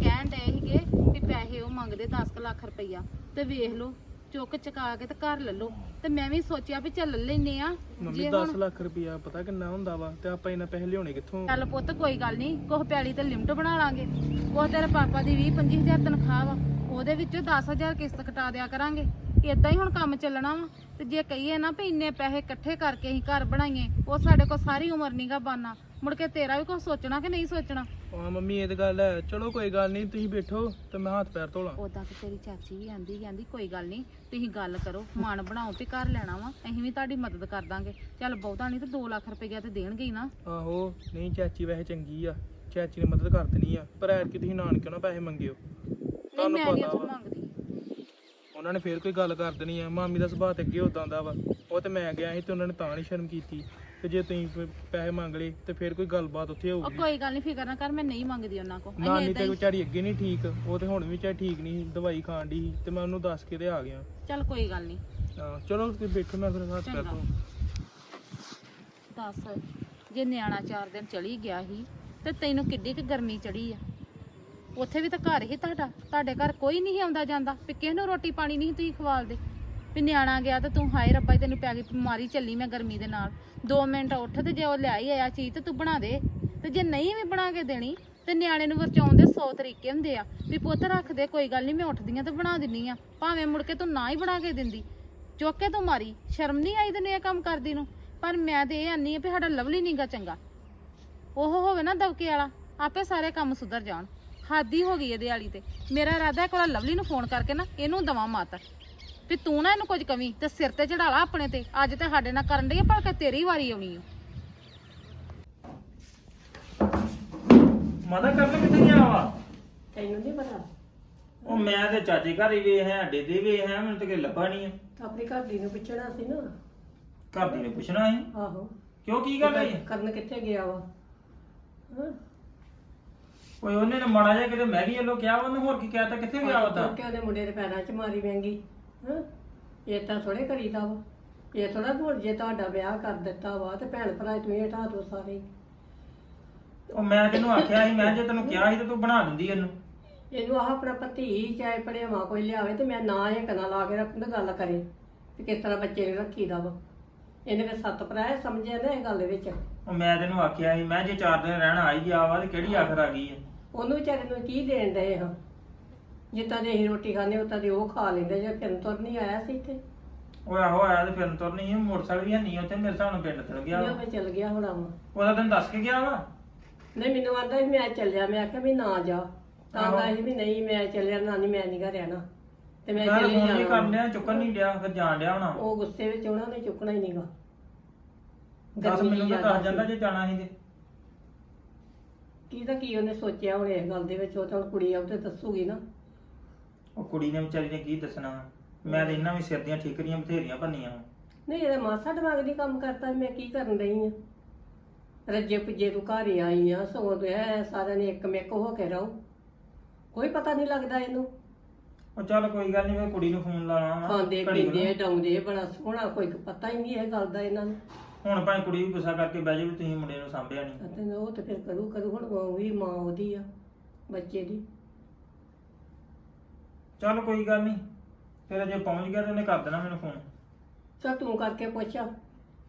ਕਹਿਣ ਡਏ ਸੀਗੇ ਵੀ ਪੈਸੇ ਉਹ ਮੰਗਦੇ 10 ਲੱਖ ਰੁਪਈਆ। ਤੇ ਵੇਖ ਲਓ ਚੁੱਕ ਚਕਾ ਕੇ ਤੇ ਘਰ ਲੈ ਲਓ। ਤੇ ਮੈਂ ਵੀ ਸੋਚਿਆ ਵੀ ਚੱਲ ਲੈਨੇ ਆ। ਮੰਮੀ 10 ਲੱਖ ਰੁਪਇਆ ਪਤਾ ਕਿੰਨਾ ਹੁੰਦਾ ਵਾ ਤੇ ਆਪਾਂ ਇਹਨਾਂ ਪੈਸੇ ਲਿਆਉਣੇ ਕਿੱਥੋਂ? ਚੱਲ ਪੁੱਤ ਕੋਈ ਗੱਲ ਨਹੀਂ ਕੋਹ ਪੈਲੀ ਤੇ ਲਿਮਟ ਬਣਾ ਲਾਂਗੇ। ਕੋਹ ਤੇਰੇ ਪਾਪਾ ਦੀ 20 25000 ਤਨਖਾਹ ਵਾ ਉਹਦੇ ਵਿੱਚੋਂ 10000 ਕਿਸ਼ਤ ਕਟਾ ਦਿਆ ਕਰਾਂਗੇ। ਇਦਾਂ ਹੀ ਹੁਣ ਕੰਮ ਚੱਲਣਾ ਵਾ। ਤੇ ਜੇ ਕਹੀਏ ਨਾ ਵੀ ਇੰਨੇ ਪੈਸੇ ਇਕੱਠੇ ਕਰਕੇ ਅਸੀਂ ਘਰ ਬਣਾਈਏ ਉਹ ਸਾਡੇ ਕੋਲ ਸਾਰੀ ਉਮਰ ਨਹੀਂਗਾ ਬਾਨਾ। ਮੁੜ ਕੇ ਤੇਰਾ ਵੀ ਕੁਝ ਸੋਚਣਾ ਕਿ ਨਹੀਂ ਸੋਚਣਾ? ਹਾਂ ਮੰਮੀ ਇਹ ਤਾਂ ਗੱਲ ਹੈ। ਚਲੋ ਕੋਈ ਗੱਲ ਨਹੀਂ ਤੁਸੀਂ ਬੈਠੋ ਤੇ ਮੈਂ ਹੱਥ ਪੈਰ ਧੋ ਲਾਂ। ਉਦਾਂ ਤੇ ਤੇਰੀ ਚਾਚੀ ਵੀ ਆਂਦੀ ਕਹਿੰਦੀ ਕੋਈ ਗੱਲ ਨਹੀਂ ਤੁਸੀਂ ਗੱਲ ਕਰੋ ਮਨ ਬਣਾਓ ਵੀ ਘਰ ਲੈਣਾ ਵਾ ਅਸੀਂ ਵੀ ਤੁਹਾਡੀ ਮਦਦ ਕਰ ਦਾਂਗੇ। ਚੱਲ ਬਹੁਤਾ ਨਹੀਂ ਤੇ 2 ਲੱਖ ਰੁਪਈਆ ਤੇ ਦੇਣਗੇ ਹੀ ਨਾ। ਆਹੋ ਨਹੀਂ ਚਾਚੀ ਵੈਸੇ ਚੰਗੀ ਆ। ਚਾਚੀ ਨੇ ਮਦਦ ਕਰ ਦੇਣੀ ਆ ਪਰ ਐਰ ਕਿ ਤੁਸੀਂ ਨਾਨਕਿਆਂ ਨਾਲ ਪੈਸੇ ਮੰਗਿਓ। ਨਹੀਂ ਤੁਹਾਨੂੰ ਮੈਂ ਨਹੀਂ ਪਤਾ ਉਹ ਵਾ। ਮੰਗਦੀ। ਉਹਨਾਂ ਨੇ ਫੇਰ ਕੋਈ ਗੱਲ ਕਰ ਦੇਣੀ ਆ। ਮਾਮੀ ਦਾ ਸੁਭਾਅ ਤੇ ਅੱਗੇ ਉਦਾਂ ਦਾ ਵਾ। ਉਹ ਤੇ ਮੈਂ ਗਿਆ ਸੀ ਤੇ ਉਹਨਾਂ ਨੇ ਤਾਂ ਨਹੀਂ ਸ਼ਰਮ ਕੀਤੀ। ਤੇ ਜੇ ਤੁਸੀਂ ਪੈਸੇ ਮੰਗ ਲਏ ਤੇ ਫੇਰ ਕੋਈ ਗੱਲਬਾਤ ਉੱਥੇ ਉਹ ਹੋਊਗੀ। ਕੋਈ ਗੱਲ ਨਹੀਂ ਫਿਕਰ ਨਾ ਕਰ ਮੈਂ ਨਹੀਂ ਮੰਗਦੀ ਉਹਨਾਂ ਕੋ ਨਾਨੀ ਤੇ ਵਿਚਾਰੀ ਅੱਗੇ ਨਹੀਂ ਠੀਕ ਉਹ ਤੇ ਹੁਣ ਵੀ ਚਾਹੇ ਠੀਕ ਨਹੀਂ ਸੀ, ਦਵਾਈ ਖਾਣ ਦੀ ਸੀ ਤੇ ਮੈਂ ਉਹਨੂੰ ਦੱਸ ਕੇ ਤੇ ਆ ਗਿਆ। ਚੱਲ ਕੋਈ ਗੱਲ ਨਹੀਂ ਹਾਂ ਚਲੋ ਤੁਸੀਂ ਬੈਠੋ ਮੈਂ ਫਿਰ ਹੱਥ ਚੰਗਾ। ਧੋ ਦੱਸ ਜੇ ਨਿਆਣਾ ਚਾਰ ਦਿਨ ਚਲੀ ਗਿਆ ਸੀ ਤੇ ਤੈਨੂੰ ਕਿੱਡੀ ਕੁ ਗਰਮੀ ਚੜੀ ਆ। ਉੱਥੇ ਵੀ ਤਾਂ ਘਰ ਹੀ ਤੁਹਾਡਾ ਤੁਹਾਡੇ ਘਰ ਕੋਈ ਨਹੀਂ ਆਉਂਦਾ ਜਾਂਦਾ ਵੀ ਕਿਸੇ ਨੂੰ ਰੋਟੀ ਪਾਣੀ ਨਹੀਂ ਤੁਸੀਂ ਖਵਾਲਦੇ। ਵੀ ਨਿਆਣਾ ਗਿਆ ਤੇ ਤੂੰ ਹਾਏ ਰੱਬਾ, ਤੈਨੂੰ ਪੈ ਗਈ ਬਿਮਾਰੀ ਚੱਲੀ ਮੈਂ ਗਰਮੀ ਦੇ ਨਾਲ। 2 ਮਿੰਟ ਉੱਠ ਤੇ ਜੇ ਉਹ ਲਿਆਈ ਆਇਆ ਚੀਜ਼ ਤੇ ਤੂੰ ਬਣਾ ਦੇ। ਤੇ ਜੇ ਨਹੀਂ ਵੀ ਬਣਾ ਕੇ ਦੇਣੀ, ਤੇ ਨਿਆਣੇ ਨੂੰ ਵਰਚਾਉਣ ਦੇ 100 ਤਰੀਕੇ ਹੁੰਦੇ ਆ। ਵੀ ਪੁੱਤ ਰੱਖ ਦੇ, ਕੋਈ ਗੱਲ ਨਹੀਂ ਮੈਂ ਉੱਠਦੀ ਆ ਤੇ ਬਣਾ ਦਿੰਨੀ ਆ। ਭਾਵੇਂ ਮੁੜ ਕੇ ਤੂੰ ਨਾ ਹੀ ਬਣਾ ਕੇ ਦਿੰਦੀ। ਚੁੱਕ ਕੇ ਤੂੰ ਮਾਰੀ। ਸ਼ਰਮ ਨਹੀਂ ਆਈ ਤੈਨੂੰ ਇਹ ਕੰਮ ਕਰਦੀ ਨੂੰ? ਪਰ ਮੈਂ ਤੇ ਇਹ ਆਨੀ ਆ ਵੀ ਸਾਡਾ ਲਵਲੀ ਨਹੀਂਗਾ ਚੰਗਾ। ਉਹ ਹੋਵੇ ਨਾ ਦਬਕੇ ਵਾਲਾ, ਆਪੇ ਸਾਰੇ ਕੰਮ ਸੁਧਰ ਜਾਣ। ਹਾਦੀ ਹੋ ਗਈ ਇਹਦੇ ਵਾਲੀ ਤੇ। ਮੇਰਾ ਇਰਾਦਾ ਇੱਕ ਵਾਰ ਲਵਲੀ ਨੂੰ ਫੋਨ ਕਰਕੇ ਨਾ ਇਹਨੂੰ ਦਵਾ ਮਤ। ਵੀ ਤੂੰ ਨਾ ਇਹਨੂੰ ਕੁਝ ਕਮੀ ਤੇ ਸਿਰ ਤੇ ਚੜਾ ਲਾ ਆਪਣੇ ਤੇ। ਅੱਜ ਤੇ ਸਾਡੇ ਨਾਲ ਕਰਨ ਡਈ ਆ ਭਲਕੇ ਤੇਰੀ ਵਾਰੀ ਆਉਣੀ ਓ ਮਾਤਾ ਕਰਨ ਕਿੱਥੇ ਗਿਆ ਵਾ? ਤੈਨੂੰ ਨਹੀਂ ਪਤਾ? ਉਹ ਮੈਂ ਤੇ ਚਾਚੇ ਘਰ ਹੀ ਵੇ ਹੈ ਅੱਡੇ ਦੇ ਵੇ ਹੈ ਮੈਨੂੰ ਤੇ ਕਿ ਲੱਭਾ ਨਹੀਂ ਆ। ਤਾਂ ਆਪਣੀ ਘਰ ਦੀ ਨੂੰ ਪੁੱਛਣਾ ਸੀ ਨਾ। ਘਰ ਦੀ ਨੇ ਪੁੱਛਣਾ ਸੀ? ਆਹੋ। ਕਿਉਂ ਕੀ ਗੱਲ ਹੈ ਕਰਨ ਕਿੱਥੇ ਗਿਆ ਵਾ? ਹਾਂ। ਓਏ ਉਹਨੇ ਨਾ ਮਾੜਾ ਜਿਹਾ ਕਿਤੇ ਮੈਗੀ ਵੱਲੋਂ ਕਿਹਾ ਵਾ, ਉਹਨੇ ਹੋਰ ਕੀ ਕਹਿਤਾ ਕਿੱਥੇ ਗਿਆ ਉਹ ਤਾਂ? ਕਿ ਉਹਦੇ ਮੁੰਡੇ ਦੇ ਪੈਰਾਂ 'ਚ ਮਾਰੀ ਮਹਿੰਗੀ ਹਾਂ ਇਹ ਤਾਂ ਥੋੜੇ ਕਰੀਦਾ ਵਾ। ਇਹ ਥੋੜਾ ਹੁਣ ਜੇ ਤੁਹਾਡਾ ਵਿਆਹ ਕਰ ਦਿੱਤਾ ਵਾ ਤੇ ਭੈਣ ਭਰਾ ਤੁਸੀਂ ਹਟਾ ਦੋ ਸਾਰੇ। ਹੀ। ਉਹ ਮੈਂ ਤੈਨੂੰ ਆਖਿਆ ਸੀ ਮੈਂ ਜੇ ਤੈਨੂੰ ਕਿਹਾ ਸੀ ਤੇ ਤੂੰ ਬਣਾ ਦਿੰਦੀ ਇਹਨੂੰ। ਇਹਨੂੰ ਆਹ ਆਪਣਾ ਭਤੀ ਚਾਹੇ ਪੜੇਵਾ ਕੋਈ ਲਿਆਵੇ ਤੇ ਮੈਂ ਨਾ ਇਹ ਕਨਾ ਲਾ ਕੇ ਰੱਖਣ ਤੇ ਗੱਲ ਕਰੇ ਕਿ ਕਿਸ ਤਰ੍ਹਾਂ ਬੱਚੇ ਨੂੰ ਰੱਖੀਦਾ ਵਾ। ਇਹਨੇ ਫਿਰ ਸੱਤ ਭਰਾ ਸਮਝਿਆ ਨਾ ਇਹ ਗੱਲ ਦੇ ਵਿੱਚ। ਉਹ ਮੈਂ ਤੈਨੂੰ ਆਖਿਆ ਸੀ ਮੈਂ ਜੇ ਚਾਰ ਦਿਨ ਰਹਿਣਾ ਆ ਹੀ ਗਿਆ ਵਾ ਤੇ ਕਿਹੜੀ ਆਖਰ ਆ ਗਈ ਹੈ ਉਹਨੂੰ ਵਿਚਾਰੇ ਨੂੰ ਕੀ ਦੇਣ ਡਏ ਹਾਂ? ਜਿੱਦਾਂ ਦੇ ਅਸੀਂ ਰੋਟੀ ਖਾਂਦੇ ਉਤਾਂ ਦੇ ਉਹ ਖਾ ਲੈਂਦੇ ਜੇ ਫਿਰਨ ਤੁਰ ਨਹੀਂ ਆਇਆ ਸੀ ਇੱਥੇ। ਉਹ ਆਹੋ ਆਇਆ ਤੇ ਫਿਰਨ ਤੁਰ ਨਹੀਂ ਮੋਟਰਸਾਈਕਲ ਵੀ ਨਹੀਂ ਉੱਥੇ ਮੇਰੇ ਹਿਸਾਬ ਨਾਲ ਪਿੰਡ ਚਲ ਗਿਆ ਵਾ। ਮੈਂ ਚਲ ਗਿਆ ਹੋਣਾ ਵਾ। ਉਹਦਾ ਤੈਨੂੰ ਦੱਸ ਕੇ ਗਿਆ ਵਾ? ਨਹੀਂ ਮੈਨੂੰ ਆਂਦਾ ਸੀ ਮੈਂ ਚੱਲਿਆ ਮੈਂ ਆਖਿਆ ਵੀ ਨਾ ਜਾ। ਤਾਂ ਆਹੋ। ਆਂਦਾ ਸੀ ਵੀ ਨਹੀਂ ਮੈਂ ਚੱਲਿਆ ਨਾਨੀ ਮੈਂ ਨਹੀਂ ਘਰ ਰਹਿਣਾ। ਤੇ ਮੈਂ ਮੈਂ ਚਲੀ ਫੋਨ ਵੀ ਕਰਨ ਜਾਣਾ ਡਿਆ ਚੁੱਕਣ ਨਹੀਂ ਡਿਆ ਫਿਰ ਜਾਣ ਡਿਆ ਹੋਣਾ। ਉਹ ਗੁੱਸੇ ਵਿੱਚ ਉਹਨਾਂ ਨੇ ਚੁੱਕਣਾ ਹੀ ਨਹੀਂਗਾ ਦੱਸ ਮੈਨੂੰ ਤਾਂ ਦੱਸ ਜਾਂਦਾ ਜੇ ਜਾਣਾ ਸੀ ਤੇ। ਕੀ ਤਾਂ ਕੀ ਉਹਨੇ ਸੋਚਿਆ ਹੁਣ ਇਸ ਗੱਲ ਦੇ ਵਿੱਚ ਉਹ ਤਾਂ ਹੁਣ ਕੁੜੀ ਆਉ ਤੇ ਦੱਸੂਗੀ ਨਾ। ਉਹ ਕੁੜੀ ਨੇ ਵਿਚਾਰੀ ਨੇ ਕੀ ਦੱਸਣਾ। ਮੈਂ ਤੇ ਇਹਨਾਂ ਵੀ ਸਿਰ ਦੀਆਂ ਠੀਕਰੀਆਂ ਬਥੇਰੀਆਂ ਭੰਨੀਆਂ ਵਾ। ਨਹੀਂ ਇਹਦਾ ਮਾਸਾ ਦਿਮਾਗ ਦੀ ਕੰਮ ਕਰਤਾ ਵੀ ਮੈਂ ਕੀ ਕਰਨ ਰਹੀ ਆ। ਰੱਜੇ ਪੁੱਜੇ ਤੂੰ ਘਰ ਹੀ ਆਈ ਆ ਸਗੋਂ ਤੇ ਸਾਰਿਆਂ ਨੇ ਇੱਕ ਮਿੱਕ ਹੋ ਕੇ ਰਹੋ। ਕੋਈ ਪਤਾ ਨਹੀਂ ਲੱਗਦਾ ਇਹਨੂੰ। ਉਹ ਚੱਲ ਕੋਈ ਗੱਲ ਨਹੀਂ ਮੈਂ ਕੁੜੀ ਨੂੰ ਫੋਨ ਲਾਣਾ ਖਾਂਦੇ। ਪੀਂਦੇ ਡਾਉਂਦੇ ਬੜਾ ਸੋਹਣਾ ਕੋਈ ਪਤਾ ਹੀ ਨਹੀਂ ਇਹ ਗੱਲ ਦਾ ਇਹਨਾਂ ਨੂੰ। ਹੁਣ ਭਾਵੇਂ ਕੁੜੀ ਵੀ ਗੁੱਸਾ ਕਰਕੇ ਬਹਿ ਜਾਵੇ ਤੁਸੀਂ ਮੁੰਡੇ ਨੂੰ ਸਾਂਭਿਆ ਨਹੀਂ ਅਤੇ ਉਹ ਤੇ ਫਿਰ ਕਰੂ ਕਰੂ ਹੁਣ ਉਹ ਵੀ ਮਾਂ ਉਹਦੀ ਆ ਬੱਚੇ ਦੀ। ਚੱਲ ਕੋਈ ਗੱਲ ਨਹੀਂ ਫਿਰ ਜੇ ਪਹੁੰਚ ਗਿਆ ਤੇ ਉਹਨੇ ਕਰ ਦੇਣਾ ਮੈਨੂੰ ਫੋਨ ਚੱਲ ਤੂੰ ਕਰਕੇ ਪੁੱਛ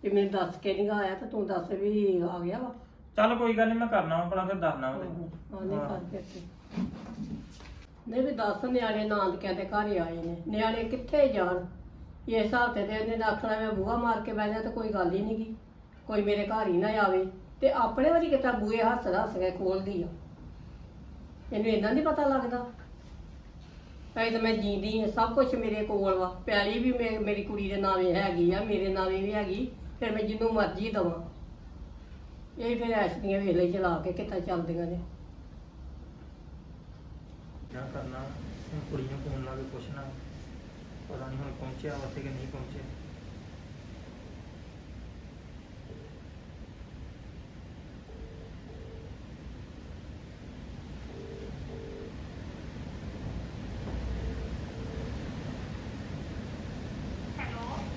ਕਿ ਮੈਨੂੰ ਦੱਸ ਕੇ ਨਹੀਂ ਆਇਆ ਤਾਂ ਤੂੰ ਦੱਸ ਵੀ ਆ ਗਿਆ ਵਾ। ਚੱਲ ਕੋਈ ਗੱਲ ਨਹੀਂ ਮੈਂ ਕਰਨਾ ਵਾ ਭਲਾ ਫਿਰ ਦੱਸਣਾ ਉਹਦੇ। ਆਨੇ ਹਾਂ। ਕਰਕੇ ਤੇ ਨਹੀਂ ਵੀ ਦੱਸ ਨਿਆਣੇ ਨਾਨਕਿਆਂ ਦੇ ਘਰ ਹੀ ਆਏ ਨੇ। ਨਿਆਣੇ ਕਿੱਥੇ ਜਾਣ? ਇਹ ਹਿਸਾਬ ਤੇ ਤੇ ਇਹਨੇ ਆਖਣਾ ਮੈਂ ਬੂਹਾ ਮਾਰ ਕੇ ਬਹਿ ਜਾ ਤਾਂ ਕੋਈ ਗੱਲ ਹੀ ਨਹੀਂਗੀ ਕੋਈ ਮੇਰੇ ਘਰ ਹੀ ਨਾ ਆਵੇ। ਤੇ ਆਪਣੇ ਵਾਰੀ ਕਿਤਾ ਬੂਹੇ ਹੱਸ ਹੱਸ ਕੇ ਖੋਲਦੀ ਆ? ਇਹਨੂੰ ਇਹਨਾਂ ਨਹੀਂ ਪਤਾ ਲੱਗਦਾ? ਐ ਤਾਂ ਮੈਂ ਜੀਂਦੀ ਆ। ਸਭ ਕੁਝ ਮੇਰੇ ਕੋਲ ਵਾ। ਪਿਆਲੀ ਵੀ ਮੇ- ਮੇਰੀ ਕੁੜੀ ਦੇ ਨਾਵੇਂ ਹੈਗੀ ਆ, ਮੇਰੇ ਨਾਵੇਂ ਵੀ ਹੈਗੀ। ਫਿਰ ਮੈਂ ਜਿੰਨੂੰ ਮਰਜ਼ੀ ਦਵਾਂ। ਇਹ ਫਿਰ ਐਸ਼ ਦੀਆਂ ਵੇਲੇ ਚਲਾ ਕੇ ਕਿੱਥੇ ਚੱਲਦੀਆਂ ਨੇ। ਕਿਆ ਕਰਨਾ? ਹੁਣ ਕੁੜੀ ਫੋਨ ਲਾ ਕੇ ਪੁੱਛਣਾ। ਪਤਾ ਨਹੀਂ ਹੁਣ ਪਹੁੰਚਿਆ ਉੱਥੇ ਕਿ ਨਹੀਂ ਪਹੁੰਚਿਆ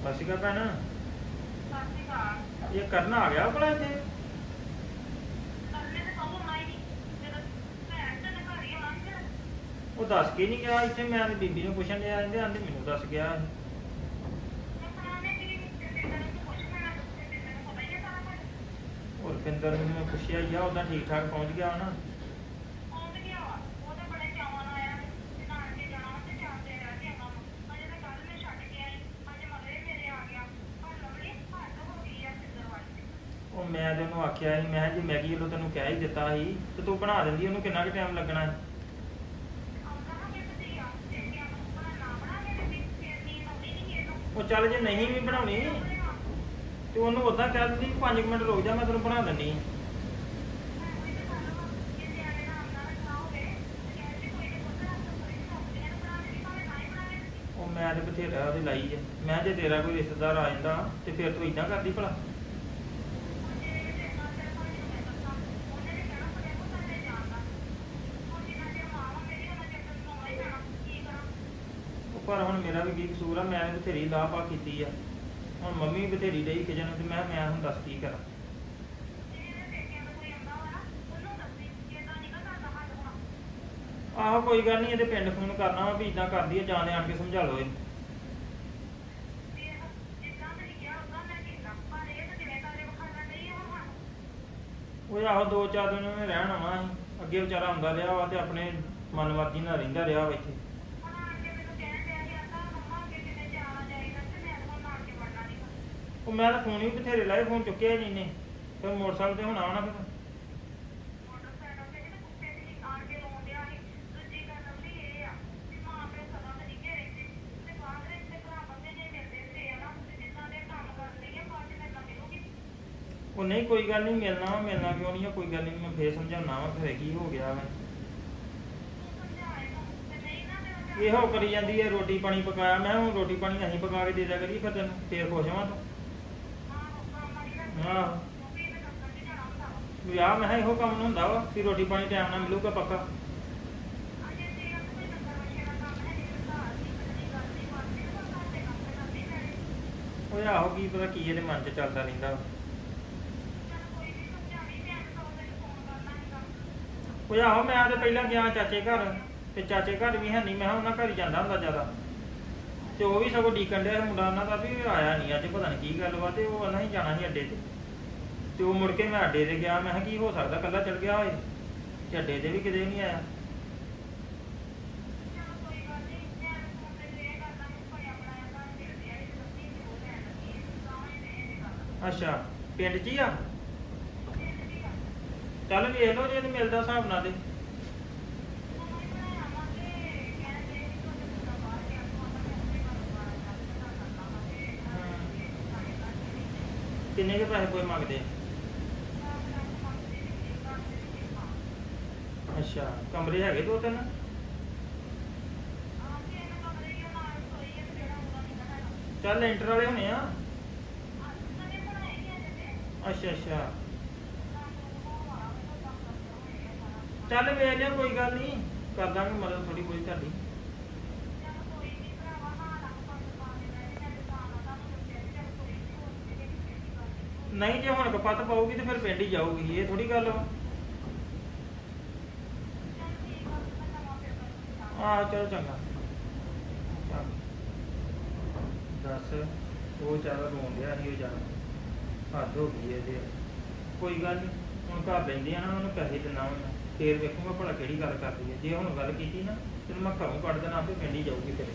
ਸਤਿ ਸ਼੍ਰੀ ਅਕਾਲ ਭੈਣ। ਇਹ ਕਰਨਾ ਆ ਗਿਆ ਭਲਾ ਇੱਥੇ? ਉਹ ਦੱਸ ਕੇ ਨਹੀਂ ਗਿਆ ਇੱਥੇ ਮੈਂ ਤੇ ਬੀਬੀ ਨੂੰ ਪੁੱਛਣ ਲਿਆ ਇਹਦੇ ਆਂਦੇ ਮੈਨੂੰ ਦੱਸ ਗਿਆ। ਹੋਰ ਪਿੰਦਰ ਨੂੰ ਮੈਂ ਪੁੱਛਿਆ ਆ ਉਹਦਾ ਠੀਕ ਠਾਕ ਪਹੁੰਚ ਗਿਆ ਨਾ ਉਹ ਮੈਂ ਤੇ ਉਹਨੂੰ ਆਖਿਆ ਸੀ, ਮੈਂ ਕਿਹਾ ਜੇ ਮੈਗੀ ਵੱਲੋਂ ਤੈਨੂੰ ਕਹਿ ਹੀ ਦਿੱਤਾ ਸੀ, ਤੇ ਤੂੰ ਬਣਾ ਦਿੰਦੀ, ਉਹਨੂੰ ਕਿੰਨਾ ਕੁ ਟਾਈਮ ਲੱਗਣਾ ਸੀ? ਉਹ ਚੱਲ ਜੇ ਨਹੀਂ ਵੀ ਬਣਾਉਣੀ, ਤੇ ਉਹਨੂੰ ਉਦਾਂ ਕਹਿ ਦਿੰਦੀ 5 ਮਿੰਟ ਰੁਕ ਜਾ, ਮੈਂ ਤੈਨੂੰ ਬਣਾ ਦਿੰਦੀ ਉਹ ਮੈਂ ਤੇ ਬਥੇਰਾ ਉਹਦੀ ਲਾਈ ਆ। ਮੈਂ ਜੇ ਤੇਰਾ ਕੋਈ ਰਿਸ਼ਤੇਦਾਰ ਆ ਜਾਂਦਾ, ਤੇ ਫਿਰ ਤੂੰ ਇਦਾਂ ਕਰਦੀ ਭਲਾ ਉਹ ਪਰ ਹੁਣ ਮੇਰਾ ਵੀ ਕੀ ਕਸੂਰ ਆ, ਮੈਂ ਵੀ ਬਥੇਰੀ ਲਾਹ ਕੀਤੀ ਆ। ਹੁਣ ਮੰਮੀ ਬਥੇਰੀ ਡਈ ਖਿਜਣ ਤੇ ਮੈਂ ਮੈਂ ਹੁਣ ਦੱਸ ਕੀ ਕਰਾਂ। ਆਹੋ ਕੋਈ ਗੱਲ ਨਹੀਂ ਇਹਦੇ ਪਿੰਡ ਫੋਨ ਕਰਨਾ ਵਾ ਵੀ ਇਦਾਂ ਕਰਦੀ ਆ, ਜਾਣ ਆਣ ਕੇ ਸਮਝਾ ਲਓ ਇਹ ਉਹ ਆਹੋ ਦੋ ਚਾਰ ਦਿਨ ਉਹਨੇ ਰਹਿਣ ਆਉਣਾ ਸੀ ਅੱਗੇ ਵਿਚਾਰਾ ਆਉਂਦਾ ਰਿਹਾ ਵਾ ਤੇ ਆਪਣੇ ਮਨਮਰਜ਼ੀ ਨਾਲ ਰਹਿੰਦਾ ਰਿਹਾ ਵਾ ਇੱਥੇ। ਉਹ ਮੈਂ ਤਾਂ ਫੋਨ ਵੀ ਬਥੇਰੇ ਲਾਏ ਫੋਨ ਚੁੱਕਿਆ ਹੀ ਨਹੀਂ ਨੇ ਫਿਰ ਮੋਟਰਸਾਈਕਲ ਤੇ ਹੁਣ ਆਉਣਾ ਫਿਰ। ਉਹ ਨਹੀਂ ਕੋਈ ਗੱਲ ਨਹੀਂ ਮਿਲਣਾ ਵਾ ਮਿਲਣਾ ਕਿਉਂ ਨਹੀਂ ਆ ਕੋਈ ਗੱਲ ਨਹੀਂ ਮੈਂ ਫੇਰ ਸਮਝਾਉਣਾ ਵਾ ਫਿਰ ਕੀ ਹੋ ਗਿਆ ਵਾ। ਇਹੋ ਕਰੀ ਜਾਂਦੀ ਹੈ ਰੋਟੀ ਪਾਣੀ ਪਕਾਇਆ ਮੈਂ ਹੁਣ ਰੋਟੀ ਪਾਣੀ ਅਸੀਂ ਪਕਾ ਕੇ ਦੇ ਦਿਆ ਕਰੀ ਫਿਰ ਤੈਨੂੰ ਫੇਰ ਖੁਸ਼ ਹਾਂ ਤੂੰ। ਆਹ ਵਿਆਹ ਮੈਂ ਕਿਹਾ ਇਹੋ ਕੰਮ ਨੂੰ ਹੁੰਦਾ ਵਾ ਕਿ ਰੋਟੀ ਪਾਣੀ ਟਾਈਮ ਨਾਲ ਮਿਲੂਗਾ ਪੱਕਾ। ਉਹ ਆਹੋ ਕੀ ਪਤਾ ਕੀ ਇਹਦੇ ਮਨ 'ਚ ਚੱਲਦਾ ਰਹਿੰਦਾ ਵਾ। ਉਹ ਆਹੋ ਮੈਂ ਤੇ ਪਹਿਲਾਂ ਗਿਆ ਚਾਚੇ ਘਰ, ਤੇ ਚਾਚੇ ਘਰ ਵੀ ਹੈ ਨਹੀਂ ਮੈਂ ਕਿਹਾ ਉਹਨਾਂ ਘਰ ਹੀ ਜਾਂਦਾ ਹੁੰਦਾ ਜ਼ਿਆਦਾ। ਤੇ ਉਹ ਵੀ ਸਗੋਂ ਡੀਕਣ ਡਿਆ ਸੀ, ਮੁੰਡਾ ਉਹਨਾਂ ਦਾ ਵੀ ਆਇਆ ਨਹੀਂ ਅੱਜ, ਪਤਾ ਨਹੀਂ ਕੀ ਗੱਲ ਵਾ, ਤੇ ਉਹ ਉਹਨਾਂ ਹੀ ਜਾਣਾ ਸੀ ਅੱਡੇ ਤੇ। ਤੇ ਉਹ ਮੁੜ ਕੇ ਮੈਂ ਅੱਡੇ ਤੇ ਗਿਆ, ਮੈਂ ਕਿਹਾ ਕੀ ਹੋ ਸਕਦਾ ਕੱਲਾ ਚਲ ਗਿਆ ਹੋਏ। ਤੇ ਅੱਡੇ ਤੇ ਵੀ ਕਿਤੇ ਨਹੀਂ ਆਇਆ। ਅੱਛਾ, ਪਿੰਡ 'ਚ ਹੀ ਆ? ਚੱਲ ਵੇਖ ਲਓ ਜੇ ਤੇ ਮਿਲਦਾ ਹਿਸਾਬ ਨਾਲ ਤੇ। ਕਿੰਨੇ ਕੇ ਪੈਸੇ ਕੋਈ ਮੰਗਦੇ ਆ? ਅੱਛਾ, ਕਮਰੇ ਹੈਗੇ ਦੋ ਤਿੰਨ? ਚੱਲ ਇੰਟਰ ਵਾਲੇ ਹੋਣੇ ਆ। ਅੱਛਾ ਅੱਛਾ। ਚੱਲ ਵੇਖ ਲਿਆ, ਕੋਈ ਗੱਲ ਨਹੀਂ ਕਰ ਦਾਂਗੇ ਮਦਦ ਥੋੜੀ ਕੋਈ ਤੁਹਾਡੀ। ਨਹੀਂ ਜੇ ਹੁਣ ਕਪੱਤ ਪਾਉਗੀ ਤੇ ਫਿਰ ਪਿੰਡ ਹੀ ਜਾਊਗੀ, ਇਹ ਥੋੜੀ ਗੱਲ ਵਾ ਆ ਚਲੋ ਚੰਗਾ। ਦੱਸ, ਉਹ ਜ਼ਿਆਦਾ ਰੋਣ ਰਿਹਾ ਸੀ ਉਹ ਜ਼ਿਆਦਾ ਹੱਦ ਹੋ ਗਈ ਇਹਦੇ। ਕੋਈ ਗੱਲ ਨਹੀਂ ਹੁਣ ਘਰ ਲੈਂਦੇ ਆ ਨਾ, ਉਹਨੂੰ ਪੈਸੇ ਦਿਨਾ ਹੁਣ ਫੇਰ ਵੇਖੂਗਾ ਭਲਾ ਕਿਹੜੀ ਗੱਲ ਕਰਦੀ ਹੈ ਜੇ ਹੁਣ ਗੱਲ ਕੀਤੀ ਨਾ, ਤੇ ਮੈਂ ਘਰੋਂ ਕੱਢ ਦੇਣਾ, ਆਪੇ ਪਿੰਡ ਹੀ ਜਾਊਗੀ ਫਿਰ